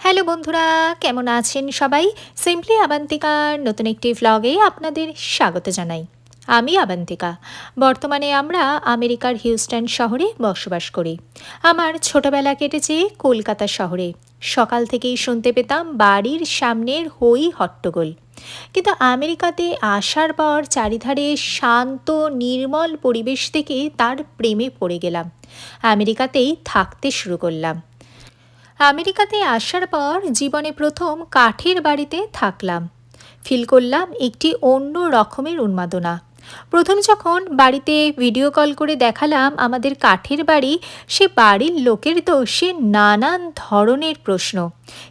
Hello বন্ধুরা, কেমন আছেন সবাই? সিম্পলি আবান্তিকার নতুন একটি ভ্লগে আপনাদের স্বাগত জানাই। আমি আবান্তিকা। বর্তমানে আমরা আমেরিকার হিউস্টন শহরে বসবাস করি। আমার ছোটবেলা কেটেছে কলকাতা শহরে। সকাল থেকেই শুনতে পেতাম বাড়ির সামনের হই হট্টগোল। কিন্তু আমেরিকাতে আসার পর চারিধারে শান্ত, নির্মল পরিবেশ থেকে তার প্রেমে পড়ে গেলাম। আমেরিকাতেই থাকতে শুরু করলাম। আমেরিকাতে আসার পর জীবনে প্রথম কাঠের বাড়িতে থাকলাম। ফিল করলাম একটি অন্য রকমের উন্মাদনা। প্রথম যখন বাড়িতে ভিডিও কল করে দেখালাম আমাদের কাঠের বাড়ি, সে বাড়ির লোকের তো সে নানান ধরনের প্রশ্ন।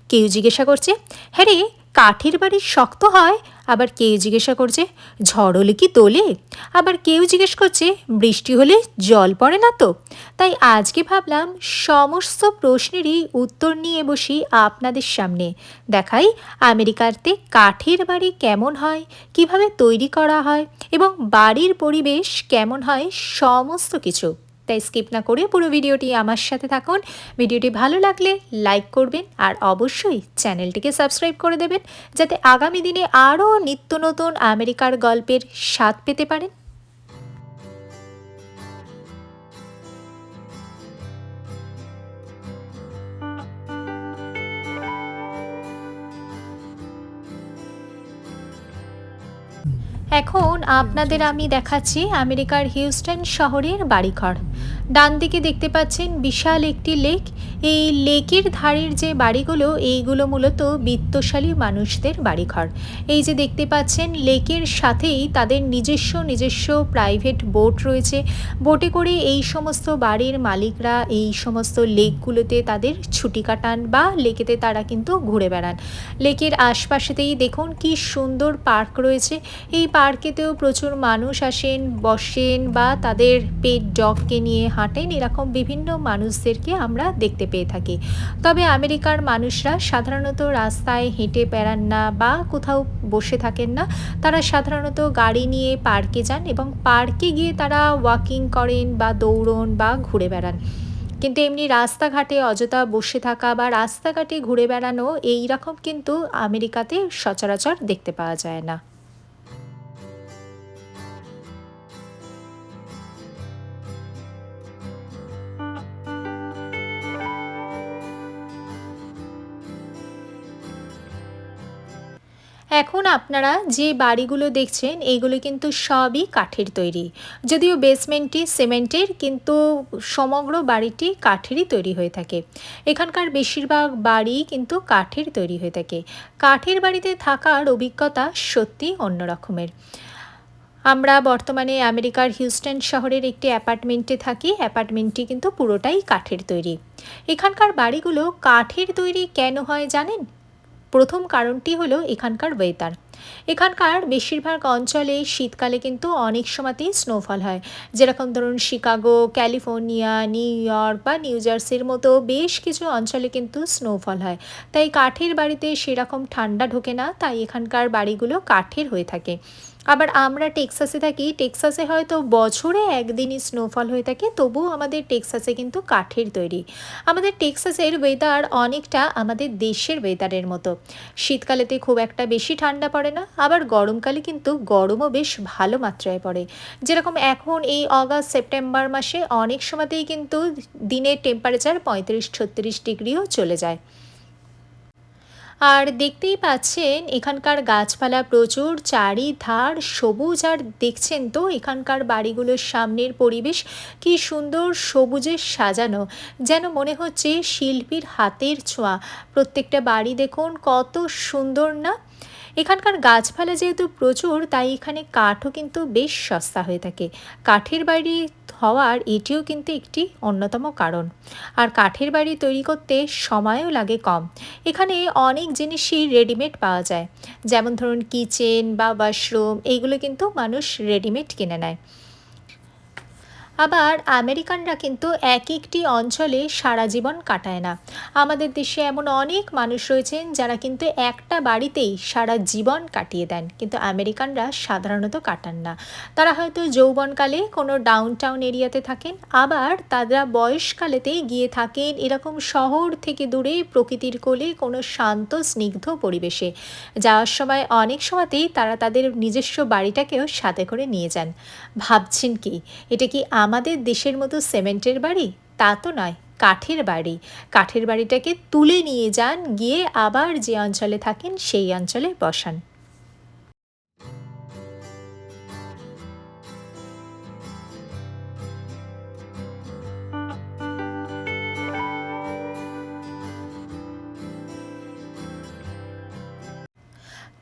কেউ জিজ্ঞাসা করছে হ্যাঁ রে কাঠের বাড়ি শক্ত হয়, আবার কেউ জিজ্ঞাসা করছে, ঝড় হলে কি তোলে? আবার কেউ জিজ্ঞেস করছে, বৃষ্টি হলে জল পড়ে না তো? তাই আজকে ভাবলাম, সমস্ত প্রশ্নেরই উত্তর নিয়ে বসি আপনাদের সামনে। দেখাই আমেরিকাতে কাঠের বাড়ি কেমন হয়, কীভাবে তৈরি করা হয়, এবং বাড়ির পরিবেশ কেমন হয়, সমস্ত কিছু। তাই স্কিপ না করে পুরো ভিডিওটি আমার সাথে থাকুন। ভিডিওটি ভালো লাগলে লাইক করবেন আর অবশ্যই চ্যানেলটিকে সাবস্ক্রাইব করে দেবেন, যাতে আগামী দিনে আরও নিত্য নতুন আমেরিকার গল্পের স্বাদ পেতে পারেন। এখন আপনাদের আমি দেখাচ্ছি আমেরিকার হিউস্টন শহরের বাড়িঘর। ডান দিকে দেখতে পাচ্ছেন বিশাল একটি লেক। এই লেকের ধারের যে বাড়িগুলো, এইগুলো মূলত বিত্তশালী মানুষদের বাড়িঘর। এই যে দেখতে পাচ্ছেন, লেকের সাথেই তাদের নিজস্ব নিজস্ব প্রাইভেট বোট রয়েছে। বোটে করে এই সমস্ত বাড়ির মালিকরা এই সমস্ত লেকগুলোতে তাদের ছুটি কাটান বা লেকেতে তারা কিন্তু ঘুরে বেড়ান। লেকের আশপাশেতেই দেখুন কি সুন্দর পার্ক রয়েছে। এই পার্কেতেও প্রচুর মানুষ আসেন, বসেন বা তাদের পেট ডগকে নিয়ে হাঁটেন। এরকম বিভিন্ন মানুষদেরকে আমরা দেখতে পেয়ে থাকি। তবে আমেরিকার মানুষরা সাধারণত রাস্তায় হেঁটে বেড়ান না বা কোথাও বসে থাকেন না। তারা সাধারণত গাড়ি নিয়ে পার্কে যান এবং পার্কে গিয়ে তারা ওয়াকিং করেন বা দৌড়ন বা ঘুরে বেড়ান। কিন্তু এমনি রাস্তাঘাটে অযথা বসে থাকা বা রাস্তাঘাটে ঘুরে বেড়ানো এই রকম কিন্তু আমেরিকাতে সচরাচর দেখতে পাওয়া যায় না। এখন আপনারা যে বাড়িগুলো দেখছেন, এইগুলো কিন্তু সবই কাঠের তৈরি। যদিও বেসমেন্টটি সিমেন্টের, কিন্তু সমগ্র বাড়িটি কাঠেরই তৈরি হয়ে থাকে। এখানকার বেশিরভাগ বাড়ি কিন্তু কাঠের তৈরি হয়ে থাকে। কাঠের বাড়িতে থাকার অভিজ্ঞতা সত্যি অন্য রকমের আমরা বর্তমানে আমেরিকার হিউস্টন শহরের একটি অ্যাপার্টমেন্টে থাকি। অ্যাপার্টমেন্টটি কিন্তু পুরোটাই কাঠের তৈরি। এখানকার বাড়িগুলো কাঠের তৈরি কেন হয় জানেন? প্রথম কারণটি হলো এখানকার ওয়েদার এখানকার বেশিরভাগ অঞ্চলে শীতকালে কিন্তু অনেক সময়তেই স্নোফল হয়। যেরকম ধরুন শিকাগো, ক্যালিফোর্নিয়া, নিউ ইয়র্ক বা নিউ জার্সির মতো বেশ কিছু অঞ্চলে কিন্তু স্নোফল হয়। তাই কাঠের বাড়িতে সেরকম ঠান্ডা ঢোকে না, তাই এখানকার বাড়িগুলো কাঠের হয়ে থাকে। আবার আমরা টেক্সাসে থাকি, টেক্সাসে হয়তো বছরে একদিনই স্নোফল হয়ে থাকে, তবুও আমাদের টেক্সাসে কিন্তু কাঠের তৈরি। আমাদের টেক্সাসের ওয়েদার অনেকটা আমাদের দেশের ওয়েদারের মতো। শীতকালেতে খুব একটা বেশি ঠান্ডা পড়ে না, আবার গরমকালে কিন্তু গরমও বেশ ভালো মাত্রায় পড়ে। যেরকম এখন এই অগাস্ট সেপ্টেম্বর মাসে অনেক সময়তেই কিন্তু দিনের টেম্পারেচার পঁয়ত্রিশ, ছত্রিশ ডিগ্রিও চলে যায়। আর দেখতেই পাচ্ছেন, এখানকার গাছপালা প্রচুর, চারিধার সবুজ, আর দেখছেন তো এখানকার বাড়িগুলোর সামনের পরিবেশ কি সুন্দর সবুজে সাজানো, যেন মনে হচ্ছে শিল্পীর হাতের ছোঁয়া। প্রত্যেকটা বাড়ি দেখুন কত সুন্দর না? এখানকার গাছপালা যেহেতু প্রচুর, তাই এখানে কাঠও কিন্তু বেশ সস্তা হয়ে থাকে। কাঠের বাড়ি হওয়ার এটিও কিন্তু একটি অন্যতম কারণ। আর কাঠের বাড়ি তৈরি করতে সময়ও লাগে কম। এখানে অনেক জিনিসই রেডিমেড পাওয়া যায়। যেমন ধরুন কিচেন বা ওয়াশরুম এইগুলো কিন্তু মানুষ রেডিমেড কিনে নেয়। আবার আমেরিকানরা কিন্তু এক একটি অঞ্চলে সারা জীবন কাটায় না। আমাদের দেশে এমন অনেক মানুষ রয়েছেন যারা কিন্তু একটা বাড়িতেই সারা জীবন কাটিয়ে দেন, কিন্তু আমেরিকানরা সাধারণত কাটান না। তারা হয়তো যৌবনকালে কোনো ডাউন টাউন এরিয়াতে থাকেন, আবার তারা বয়সকালেতেই গিয়ে থাকেন এরকম শহর থেকে দূরে প্রকৃতির কোলে কোনো শান্ত, স্নিগ্ধ পরিবেশে। যাওয়ার সময় অনেক সময়তেই তারা তাদের নিজস্ব বাড়িটাকেও সাথে করে নিয়ে যান। ভাবছেন কি, এটা কি আমাদের দেশের মতো সিমেন্টের বাড়ি? তা তো নয়, কাঠের বাড়ি। কাঠের বাড়িটাকে তুলে নিয়ে যান, গিয়ে আবার যে অঞ্চলে থাকেন, সেই অঞ্চলে বসান।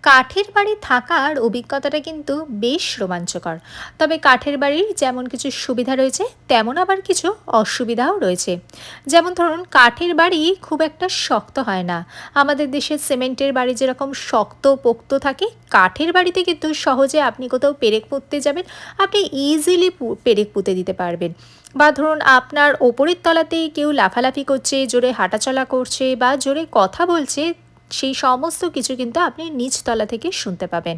কাঠের বাড়ি থাকার অভিজ্ঞতাটা কিন্তু বেশ রোমাঞ্চকর। তবে কাঠের বাড়ির যেমন কিছু সুবিধা রয়েছে, তেমন আবার কিছু অসুবিধাও রয়েছে। যেমন ধরুন, কাঠের বাড়ি খুব একটা শক্ত হয় না। আমাদের দেশের সিমেন্টের বাড়ি যেরকম শক্ত পোক্ত থাকে, কাঠের বাড়িতে কিন্তু সহজে আপনি কোথাও পেরেক পুঁততে যাবেন, আপনি ইজিলি পেরেক পুঁতে দিতে পারবেন। বা ধরুন, আপনার ওপরের তলাতেই কেউ লাফালাফি করছে, জোরে হাঁটাচলা করছে বা জোরে কথা বলছে সেই সমস্ত কিছু কিন্তু আপনি নিচতলা থেকে শুনতে পাবেন।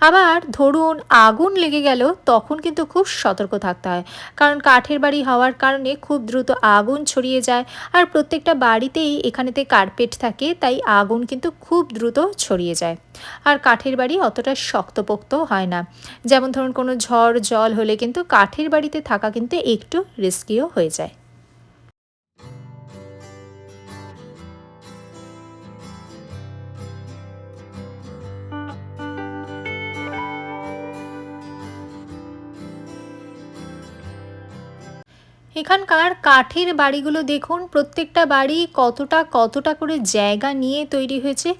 আবার ধরুন আগুন লেগে গেল, তখন কিন্তু খুব সতর্ক থাকতে হয়। কারণ কাঠের বাড়ি হওয়ার কারণে খুব দ্রুত আগুন ছড়িয়ে যায় আর প্রত্যেকটা বাড়িতেই এখানেতে কার্পেট থাকে, তাই আগুন কিন্তু খুব দ্রুত ছড়িয়ে যায়। আর কাঠের বাড়ি অতটা শক্তপোক্তও হয় না। যেমন ধরুন কোনো ঝড়, জল হলে কিন্তু কাঠের বাড়িতে থাকা কিন্তু একটু রিস্কিও হয়ে যায়। এখানকার কাঠের বাড়িগুলো দেখুন, প্রত্যেকটা বাড়ি কতটা কতটা করে জায়গা নিয়ে তৈরি হয়েছে।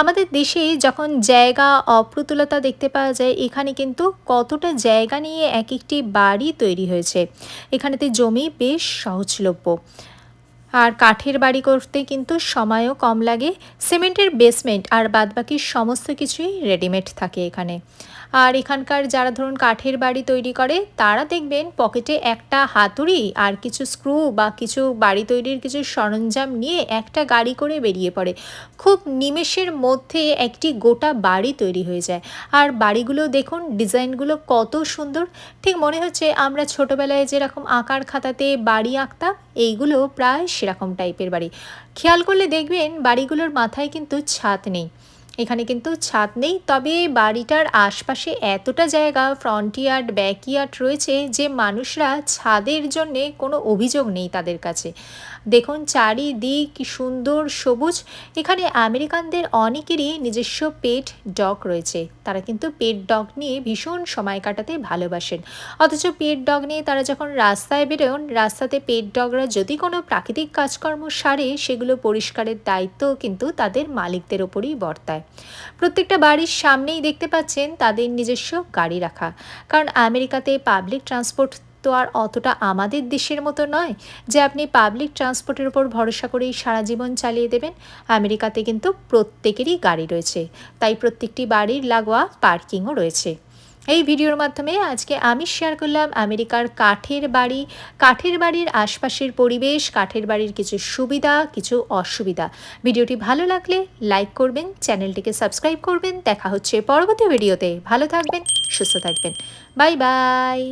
আমাদের দেশে যখন জায়গা অপ্রতুলতা দেখতে পাওয়া যায়, এখানে কিন্তু কতটা জায়গা নিয়ে এক একটি বাড়ি তৈরি হয়েছে। এখানেতে জমি বেশ সহজলভ্য। আর কাঠের বাড়ি করতে কিন্তু সময়ও কম লাগে। সিমেন্টের বেসমেন্ট আর বাদবাকি সমস্ত কিছুই রেডিমেড থাকে এখানে। আর এখানকার যারা ধরুন কাঠের বাড়ি তৈরি করে, তারা দেখবেন পকেটে একটা হাতুড়ি আর কিছু স্ক্রু বা কিছু বাড়ি তৈরির কিছু সরঞ্জাম নিয়ে একটা গাড়ি করে বেরিয়ে পড়ে। খুব নিমেষের মধ্যে একটি গোটা বাড়ি তৈরি হয়ে যায়। আর বাড়িগুলো দেখুন, ডিজাইনগুলো কত সুন্দর। ঠিক মনে হচ্ছে আমরা ছোটোবেলায় যেরকম আঁকার খাতাতে বাড়ি আঁকতাম, এইগুলো প্রায় সেরকম টাইপের বাড়ি। খেয়াল করলে দেখবেন বাড়িগুলোর মাথায় কিন্তু ছাদ নেই। এখানে কিন্তু ছাদ নেই। তবে বাড়িটার আশপাশে এতটা জায়গা ফ্রন্ট ইয়ার্ড ব্যাক ইয়ার্ড রয়েছে যে মানুষরা ছাদের জন্যে কোনো অভিযোগ নেই তাদের কাছে। দেখুন, চারিদিক সুন্দর সবুজ। এখানে আমেরিকানদের অনেকেরই নিজস্ব পেট ডগ রয়েছে। তারা কিন্তু পেট ডগ নিয়ে ভীষণ সময় কাটাতে ভালোবাসেন। অথচ পেট ডগ নিয়ে তারা যখন রাস্তায় বেরোন, রাস্তাতে পেট ডগরা যদি কোনো প্রাকৃতিক কাজকর্ম সারে, সেগুলো পরিষ্কারের দায়িত্ব কিন্তু তাদের মালিকদের ওপরই বর্তায়। প্রত্যেকটা বাড়ির সামনেই দেখতে পাচ্ছেন তাদের নিজস্ব গাড়ি রাখা। কারণ আমেরিকাতে পাবলিক ট্রান্সপোর্ট তো আর অতটা আমাদের দেশের মতো নয় যে আপনি পাবলিক ট্রান্সপোর্টের উপর ভরসা করেই সারা জীবন চালিয়ে দেবেন। আমেরিকাতে কিন্তু প্রত্যেকেরই গাড়ি রয়েছে, তাই প্রত্যেকটি বাড়ির লাগোয়া পার্কিংও রয়েছে। এই ভিডিওর মাধ্যমে আজকে আমি শেয়ার করলাম আমেরিকার কাঠের বাড়ি, কাঠের বাড়ির আশপাশের পরিবেশ, কাঠের বাড়ির কিছু সুবিধা, কিছু অসুবিধা। ভিডিওটি ভালো লাগলে লাইক করবেন, চ্যানেলটিকে সাবস্ক্রাইব করবেন। দেখা হচ্ছে পরবর্তী ভিডিওতে। ভালো থাকবেন, সুস্থ থাকবেন। Bye bye